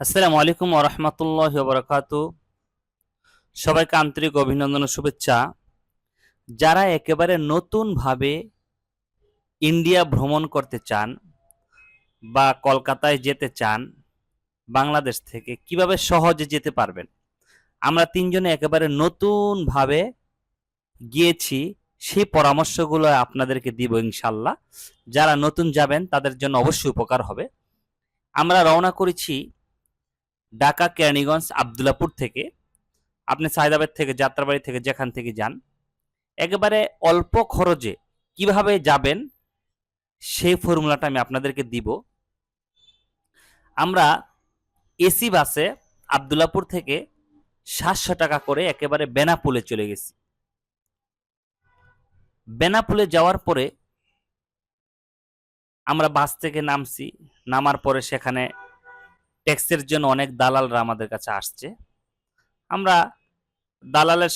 আসসালামু আলাইকুম ওরহমতুল্লাহ বরকাত। সবাইকে আন্তরিক অভিনন্দন ও শুভেচ্ছা। যারা একেবারে নতুনভাবে ইন্ডিয়া ভ্রমণ করতে চান বা কলকাতায় যেতে চান, বাংলাদেশ থেকে, কীভাবে সহজে যেতে পারবেন? আমরা তিনজনে একেবারে নতুনভাবে গিয়েছি, সেই পরামর্শগুলো আপনাদেরকে দিব ইনশাল্লাহ যারা নতুন যাবেন, তাদের জন্য অবশ্যই উপকার হবে। আমরা রওনা করেছি ঢাকা কেরানীগঞ্জ আবদুল্লাপুর থেকে, আপনি সায়দাবাদ থেকে, যাত্রাবাড়ি থেকে, যেখান থেকে যান, একেবারে অল্প খরচে কীভাবে যাবেন, সেই ফর্মুলাটা আমি আপনাদেরকে দিব। আমরা এসি বাসে আবদুল্লাপুর থেকে সাতশো টাকা করে একেবারে বেনাপুলে চলে গেছি। বেনাপুলে যাওয়ার পরে আমরা বাস থেকে নামছি, নামার পরে সেখানে ট্যাক্সের জন্য অনেক দালালরা আমাদের কাছে আসছে। আমরা দালালের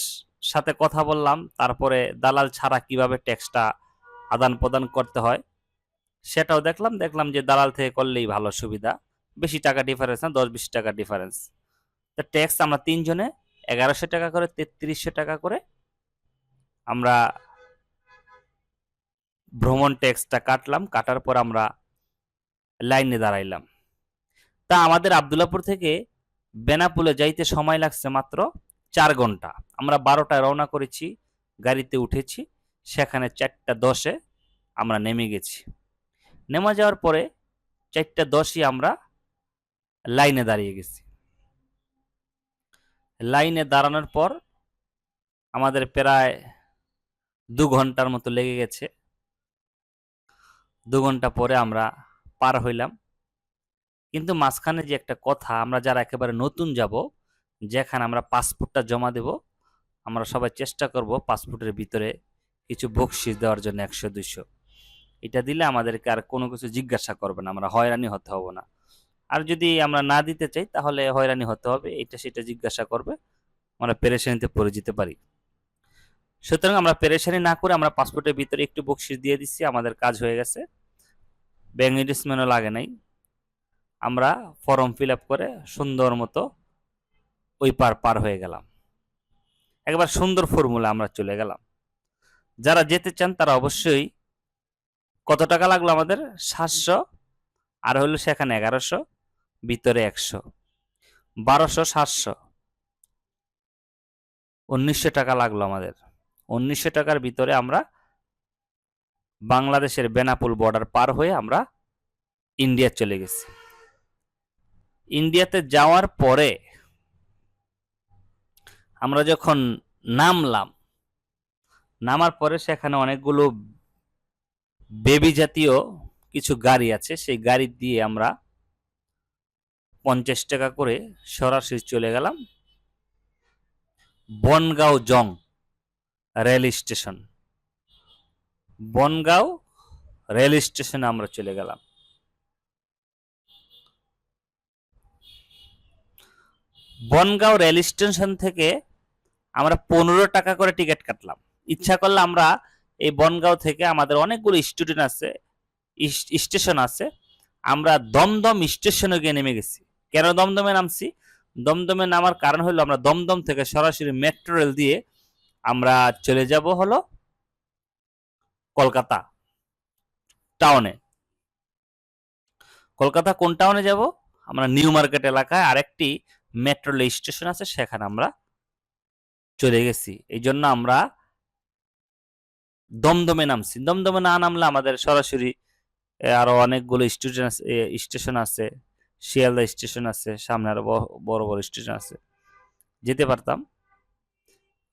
সাথে কথা বললাম, তারপরে দালাল ছাড়া কীভাবে ট্যাক্সটা আদান প্রদান করতে হয় সেটাও দেখলাম দেখলাম যে দালাল থেকে করলেই ভালো সুবিধা। বেশি টাকা ডিফারেন্স না দশ বিশ টাকা ডিফারেন্স তো ট্যাক্স আমরা তিনজনে এগারোশো টাকা করে, তেত্রিশশো টাকা করে আমরা ভ্রমণ ট্যাক্সটা কাটলাম, কাটার পর আমরা লাইনে দাঁড়াইলাম। তা আমাদের আবদুল্লাপুর থেকে বেনাপুলে যাইতে সময় লাগছে মাত্র চার ঘণ্টা। আমরা বারোটায় রওনা করেছি, গাড়িতে উঠেছি, সেখানে চারটা দশে আমরা নেমে গেছি। নেমে যাওয়ার পরে চারটা দশই আমরা লাইনে দাঁড়িয়ে গেছি। লাইনে দাঁড়ানোর পর আমাদের প্রায় দু ঘণ্টার মতো লেগে গেছে। দু ঘণ্টা পরে আমরা পার হইলাম। কিন্তু মাঝখানে যে একটা কথা, আমরা যারা একেবারে নতুন যাব, যেখানে আমরা পাসপোর্টটা জমা দেব, আমরা সবাই চেষ্টা করব পাসপোর্টের ভিতরে কিছু বকশিস দেওয়ার জন্য একশো, দুইশো। এটা দিলে আমাদেরকে আর কোনো কিছু জিজ্ঞাসা করবে না, আমরা হয়রানি হতে হব না। আর যদি আমরা না দিতে চাই, তাহলে হয়রানি হতে হবে, এটা সেটা জিজ্ঞাসা করবে, আমরা পেরেশানিতে পড়ে যেতে পারি। সুতরাং আমরা পেরেশানি না করে আমরা পাসপোর্টের ভিতরে একটু বকশিস দিয়ে দিচ্ছি, আমাদের কাজ হয়ে গেছে। ব্যাঙ্ক ইনভেস্টমেন্টও লাগে নাই। আমরা ফর্ম ফিল করে সুন্দর মতো ওই পার পার হয়ে গেলাম। একবার সুন্দর ফর্মুলা আমরা চলে গেলাম। যারা যেতে চান তারা অবশ্যই কত টাকা লাগল আমাদের? সাতশো। আর হলো সেখানে এগারোশো, ভিতরে একশো। বারোশো, সাতশো। উনিশশো টাকা লাগল আমাদের। উনিশশো টাকার ভিতরে আমরা বাংলাদেশের বেনাপুল বর্ডার পার হয়ে আমরা ইন্ডিয়া চলে গেছি। ইন্ডিয়াতে যাওয়ার পরে আমরা যখন নামলাম, নামার পরে সেখানে অনেকগুলো বেবি জাতীয় কিছু গাড়ি আছে, সেই গাড়ি দিয়ে আমরা পঞ্চাশ টাকা করে সরাসরি চলে গেলাম বনগাঁও জং রেল স্টেশন। বনগাঁও রেল স্টেশনে আমরা চলে গেলাম। বনগাঁও রেল স্টেশন থেকে আমরা পনেরো টাকা করে টিকিট কাটলাম। ইচ্ছা করলে আমরা এই বনগাঁও থেকে আমাদের অনেকগুলো স্টুডেন্ট আছে স্টেশন আছে, আমরা দমদম স্টেশনে গিয়ে নেমে গেছি। কেন দমদমে নামছি? দমদমে নামার কারণ হলো আমরা দমদম থেকে সরাসরি মেট্রো রেল দিয়ে আমরা চলে যাব হলো কলকাতা টাউনে কলকাতা কোন টাউনে যাব? আমরা নিউ মার্কেট এলাকায় আরেকটি মেট্রো রেল স্টেশন আছে, সেখানে আমরা চলে গেছি। এই জন্য আমরা দমদমে নামছি। দমদমে না নামলে আমাদের সরাসরি আরও অনেকগুলো স্টেশন আছে স্টেশন আছে, শিয়ালদা স্টেশন আছে, সামনে আরও বড় বড় স্টেশন আছে। যেতে পারতাম।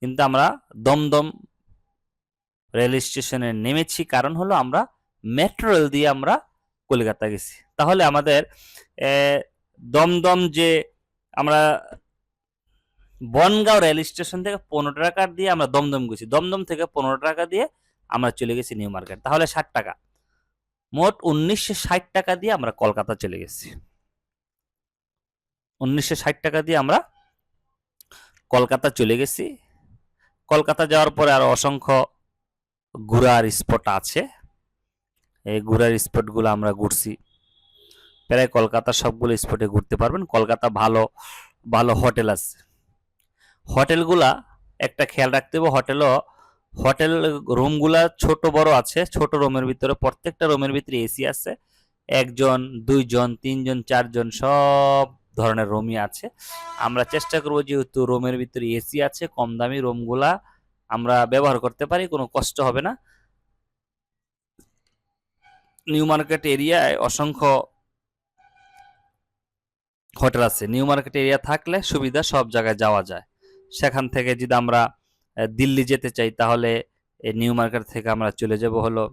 কিন্তু আমরা দমদম রেল স্টেশনে নেমেছি। কারণ হলো আমরা মেট্রো রেল দিয়ে আমরা কলকাতা গেছি। তাহলে আমাদের দমদম যে আমরা বনগাঁও রেল স্টেশন থেকে পনেরো টাকা দিয়ে আমরা দমদম গেছি। দমদম থেকে পনেরো টাকা দিয়ে আমরা চলে গেছি নিউ মার্কেট। তাহলে ষাট টাকা। মোট উনিশশো ষাট টাকা দিয়ে আমরা কলকাতা চলে গেছি। উনিশশো ষাট টাকা দিয়ে আমরা কলকাতা চলে গেছি। কলকাতা যাওয়ার পরে আরও অসংখ্য ঘোরার স্পট আছে। এই ঘোরার স্পটগুলো আমরা ঘুরছি। প্রায় কলকাতার সবগুলো স্পটে ঘুরতে পারবেন। কলকাতা ভালো ভালো হোটেল আছে। হোটেলগুলা একটা খেয়াল রাখতে হবে হোটেলও হোটেল রুমগুলা ছোট বড় আছে, ছোট রুমের ভিতরে প্রত্যেকটা রুমের ভিতরে এসি আছে। একজন, দুইজন, তিনজন, চারজন সব ধরনের রুমই আছে। আমরা চেষ্টা করব যেহেতু রুমের ভিতরে এসি আছে, কম দামি রুমগুলা আমরা ব্যবহার করতে পারি, কোনো কষ্ট হবে না। নিউ মার্কেট এরিয়ায় অসংখ্য হোটেল আছে। নিউ মার্কেট এরিয়া থাকলে সুবিধা সব জায়গায় যাওয়া যায়। সেখান থেকে যদি আমরা দিল্লি যেতে চাই, তাহলে এই নিউ মার্কেট থেকে আমরা চলে যাব হলো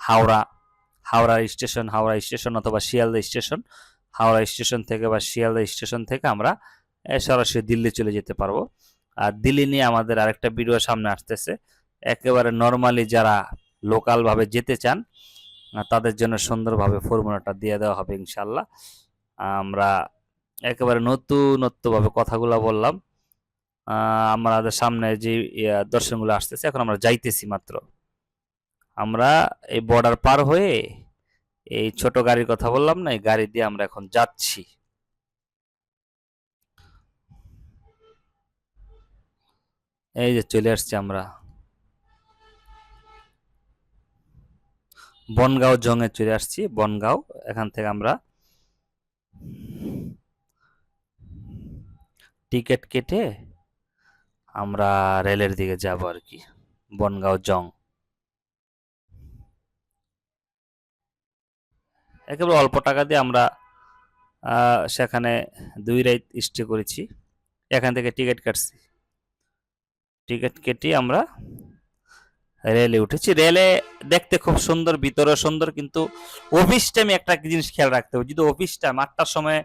হাওড়া। হাওড়া স্টেশন হাওড়া স্টেশন অথবা শিয়ালদা স্টেশন। হাওড়া স্টেশন থেকে বা শিয়ালদা স্টেশন থেকে আমরা সরাসরি দিল্লি চলে যেতে পারব। আর দিল্লি নিয়ে আমাদের আরেকটা ভিডিও সামনে আসতেছে। একেবারে নর্মালি যারা লোকালভাবে যেতে চান তাদের জন্য সুন্দরভাবে ফর্মুলাটা দিয়ে দেওয়া হবে ইনশাল্লাহ আমরা একেবারে নতুনত্ব ভাবে কথাগুলো বললাম। আমাদের সামনে যে দর্শনগুলো আসতেছে, এখন আমরা যাইতেছি মাত্র। আমরা এই বর্ডার পার হয়ে এই ছোট গাড়ির কথা বললাম না, এই গাড়ি দিয়ে আমরা এখন যাচ্ছি। এই যে চলে আসছি আমরা। বনগাঁও জংয়ে চলে আসছি, বনগাঁও। এখান থেকে আমরা টিকিট কেটে আমরা রেলের দিকে যাব আর কি, বনগাঁও জং। একেবারে অল্প টাকা দিয়ে আমরা সেখানে দুই রাইত স্টে করেছি। এখান থেকে টিকিট কাটছি। টিকিট কেটে আমরা রেলে উঠেছি। রেলে দেখতে খুব সুন্দর ভিতরে সুন্দর, কিন্তু অফিস টাইমে একটা জিনিস খেয়াল রাখতে হবে। যদি অফিস টাইম আটটার সময়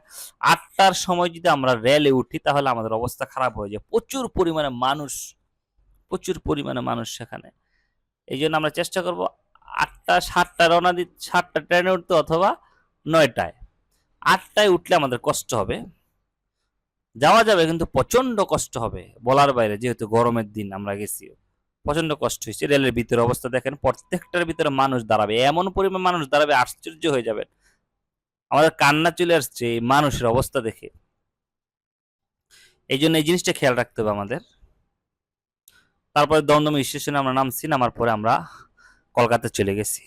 আটটার সময় যদি আমরা রেলে উঠি, তাহলে আমাদের অবস্থা খারাপ হয়ে যায়। প্রচুর পরিমাণে মানুষ, প্রচুর পরিমাণে মানুষ সেখানে। এই জন্য আমরা চেষ্টা করব আটটা, সাতটা রওনা দি, সাতটা ট্রেনে উঠতে অথবা নয়টায়। আটটায় উঠলে আমাদের কষ্ট হবে। যাওয়া যাবে, কিন্তু প্রচণ্ড কষ্ট হবে বলার বাইরে, যেহেতু গরমের দিন আমরা গেছি। প্রচণ্ড কষ্ট হয়েছে। রেলের ভিতরে অবস্থা দেখেন, প্রত্যেকটার ভিতরে মানুষ দাঁড়াবে, এমন পরিমাণ মানুষ দাঁড়াবে, আশ্চর্য হয়ে যাবেন আমাদের কান্না চলে আসছে মানুষের অবস্থা দেখে। এই জন্য এই জিনিসটা খেয়াল রাখতে হবে আমাদের। তারপরে দমদম স্টেশনে আমরা নামছি, নামার পরে আমরা কলকাতা চলে গেছি।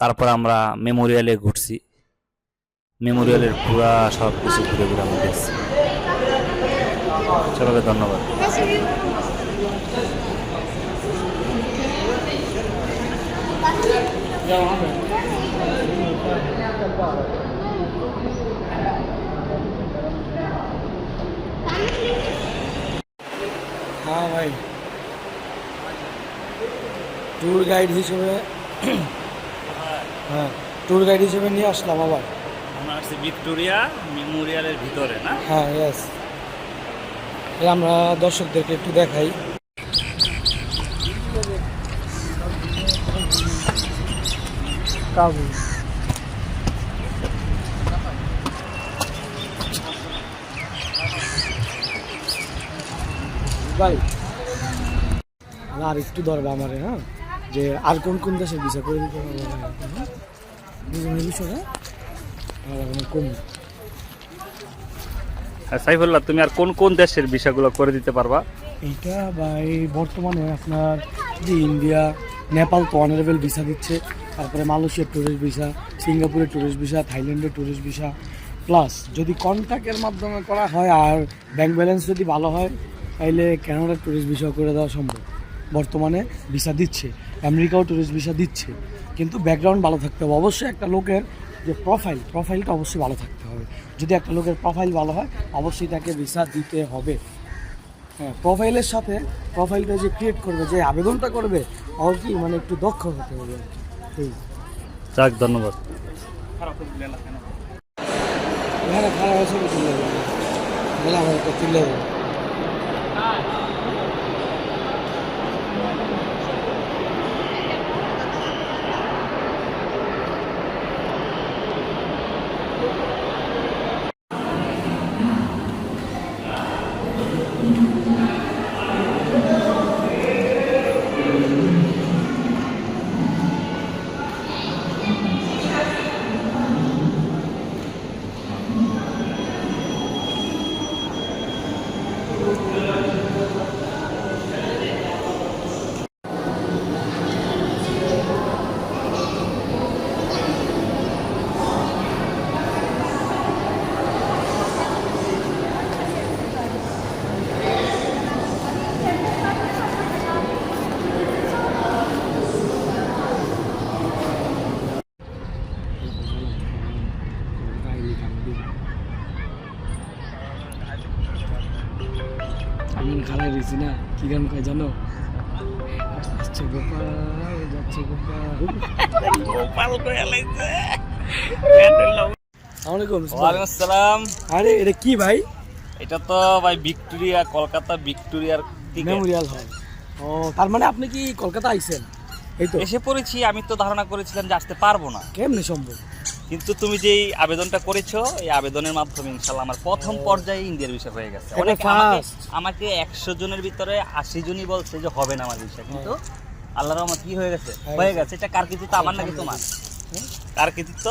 তারপর আমরা মেমোরিয়ালে ঘুরছি। মেমোরিয়ালের পুরা সব কিছু ঘুরে ঘুরে আমরা সবাইকে ধন্যবাদ। হ্যাঁ ভাই ট্যুর গাইড হিসেবে হ্যাঁ ট্যুর গাইড হিসেবে নিয়ে আসলাম আবার। আমরা আসছি ভিক্টোরিয়া মেমোরিয়ালের ভিতরে না? হ্যাঁ ইয়েস আমরা দর্শকদেরকে একটু দেখাই। কাবুল ভাই আর একটু ধরবা আমারে হ্যাঁ? যে আর কোন কোন দেশে ভিসা করে দিতে পারব হ্যাঁ বুঝলেন এই বিষয়টা আর এখন কম। হ্যাঁ, সাইফুল্লাহ তুমি আর কোন কোন দেশের বিষয়গুলো করে দিতে পারবা? এইটা এই বর্তমানে আপনার যে ইন্ডিয়া নেপাল তো অনারেবল ভিসা দিচ্ছে। তারপরে মালয়েশিয়ার ট্যুরিস্ট ভিসা সিঙ্গাপুরের ট্যুরিস্ট ভিসা থাইল্যান্ডের ট্যুরিস্ট ভিসা প্লাস যদি কন্ট্যাক্টের মাধ্যমে করা হয় আর ব্যাংক ব্যালেন্স যদি ভালো হয় তাহলে ক্যানাডার ট্যুরিস্ট ভিসা করে দেওয়া সম্ভব। বর্তমানে ভিসা দিচ্ছে আমেরিকাও ট্যুরিস্ট ভিসা দিচ্ছে, কিন্তু ব্যাকগ্রাউন্ড ভালো থাকতে হবে। অবশ্যই একটা লোকের যে প্রোফাইল প্রোফাইলটা অবশ্যই ভালো থাকতে হবে। যদি একটা লোকের প্রোফাইল ভালো হয়, অবশ্যই তাকে ভিসা দিতে হবে। হ্যাঁ প্রোফাইলের সাথে প্রোফাইলটা যে ক্রিয়েট করবে, যে আবেদনটা করবে অবশ্যই মানে একটু দক্ষ হতে হবে আর কি। যাক ধন্যবাদ। খারাপ কি জানো? গোপাল যাচ্ছে গোপাল। গোপাল আসসালাম। আরে এটা কি ভাই? এটা তো ভাই ভিক্টোরিয়া কলকাতা ভিক্টোরিয়ার দিকে। মেমোরিয়াল হল। ও তার মানে আপনি কি কলকাতা আইছেন? এই তো। এসে পড়েছি আমি তো ধারণা করেছিলাম যে আসতে পারব না। কেমনে সম্ভব? কিন্তু তুমি যেই আবেদনটা করেছ এই আবেদনের মাধ্যমে ইনশাল্লাহ আমার প্রথম পর্যায়ে ইন্ডিয়ার বিষয় হয়ে গেছে। অনেকে আমাকে একশো জনের ভিতরে আশি জনই বলছে যে হবে না আমার বিষয়। কিন্তু আল্লাহর রহমত কি হয়ে গেছে? হয়ে হয়ে গেছে। এটা কার কৃতিত্ব? আমার নাকি তোমার? কার কৃতিত্ব?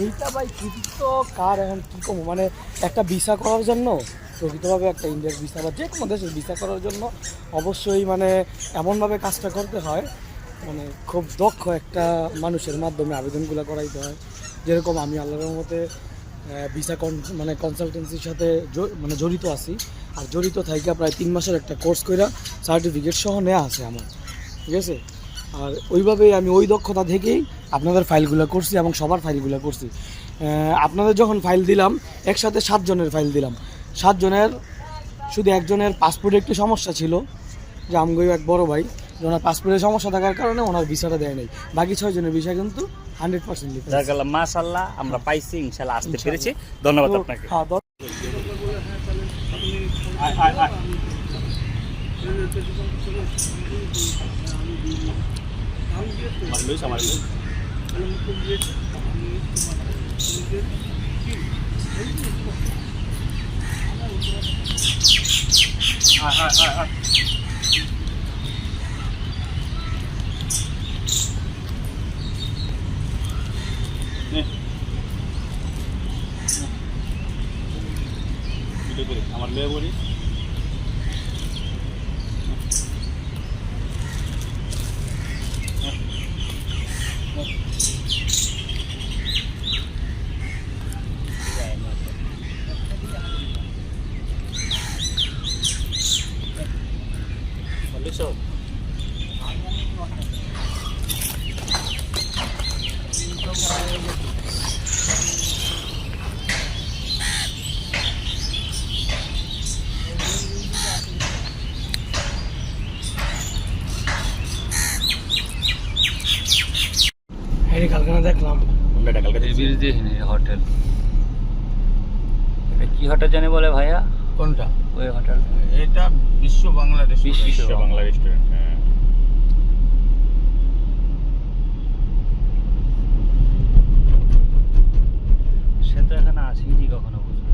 এইটা ভাই কৃতিত্ব কার এখন কি কম মানে একটা ভিসা করার জন্য প্রকৃতভাবে একটা ইন্ডিয়ার ভিসা বা যে কোনো দেশের ভিসা করার জন্য অবশ্যই মানে এমনভাবে কাজটা করতে হয় মানে খুব দক্ষ একটা মানুষের মাধ্যমে আবেদনগুলো করাইতে হয়। যেরকম আমি আল্লাহর রহমতে ভিসা কন মানে কনসালটেন্সির সাথে মানে জড়িত আছি। আর জড়িত থাইকা প্রায় তিন মাসের একটা কোর্স কইরা সার্টিফিকেট সহ নেওয়া আছে আমার। ঠিক আছে? আর ওইভাবেই আমি ওই দক্ষতা থেকেই আপনাদের ফাইলগুলো করছি এবং সবার ফাইলগুলো করছি। আপনাদের যখন ফাইল দিলাম, একসাথে সাতজনের ফাইল দিলাম। সাতজনের, শুধু একজনের পাসপোর্টে একটু সমস্যা ছিল, যে আমগো এক বড় ভাই। ওনার পাসপোর্টের সমস্যা থাকার কারণে ওনার ভিসাটা দেয় নাই। বাকি ছয়জনের ভিসা কিন্তু হান্ড্রেড পার্সেন্ট জাগাল্লাহ মাশাল্লাহ আমরা পাইছি ইনশাল্লাহ আসতে পেরেছি। ধন্যবাদ আপনাকে। হ্যাঁ। আমার লইস, ভিডিও করি, আমার লয়ে বলি সব এই যে কালকে না দেখলাম এটা কালকে হোটেল এটা কি হোটেল জানি বলে ভাইয়া? কোনটা? ওই হোটেল এটা বিশ্ব বাংলা রেস্টুরেন্ট বিশ্ব বাংলা রেস্টুরেন্ট হ্যাঁ। সে তো এখানে আসেনি কখনো বুঝলি?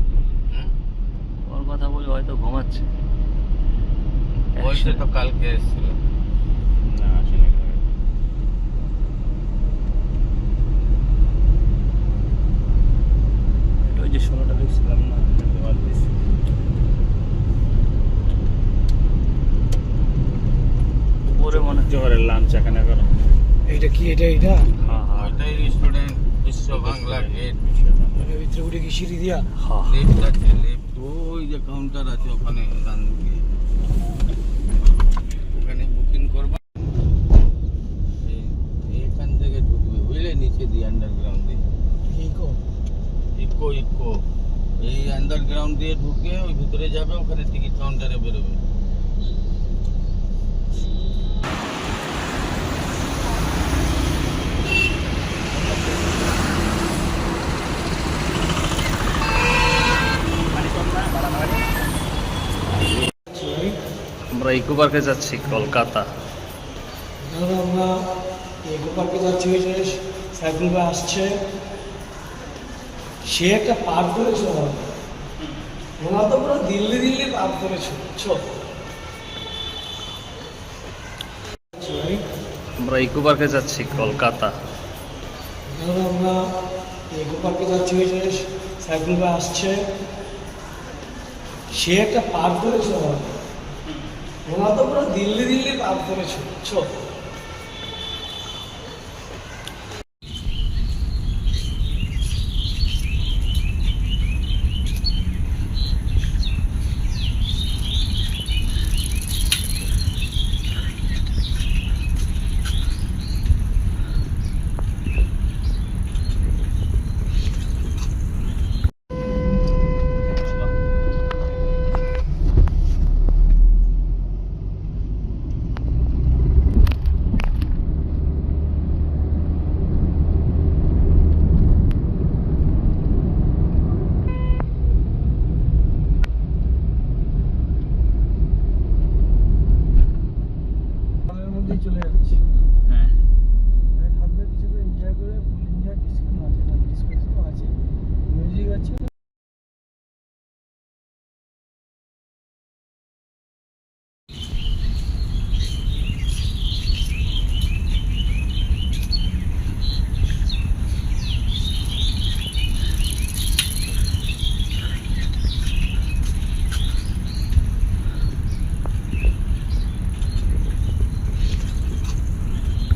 ওর কথা বলে হয়তো ঘুমাচ্ছে। বলছে তো কালকে এসেছিল না আসেনি এটা ওই যে ষোলোটা দেখছিলাম না উপরে মনে হচ্ছে ঘরের লাঞ্চ এখানে করো। এইটা কি এটা হ্যাঁ হ্যাঁ। রেস্টুরেন্ট বিশ্ব বাংলা গেট ভিতরে উঠে কি সিঁড়ি দিয়া? হ্যাঁ লিফট আছে লিফট ওই যে কাউন্টার আছে ওখানে দিকে ওখানে বুকিং করবা এই- এইখান থেকে ঢুকবে বুঝলে নিচে দিয়ে আন্ডারগ্রাউন্ড দিয়ে এই কো ইকো ইকো এই আন্ডারগ্রাউন্ড দিয়ে ঢুকে ওই ভিতরে যাবে, ওখানে টিকিট কাউন্টারে বেরোবে। আমরা ইকো পার্কে যাচ্ছি, কলকাতা। আমরা ইকো পার্কে যাচ্ছি, ওই সাইকেল ভাই আসছে। সে একটা পার্ক করেছে ওরা তো পুরো দিল্লি দিল্লি পার করেছে বুঝছ? আমরা ইকো পার্কে যাচ্ছি কলকাতা। আমরা ইকো পার্কে যাচ্ছি ওই যে সাইকেল ভাই আসছে। সে একটা পার করেছে ওরা। তো পুরো দিল্লি দিল্লি পার করেছে বুঝছ?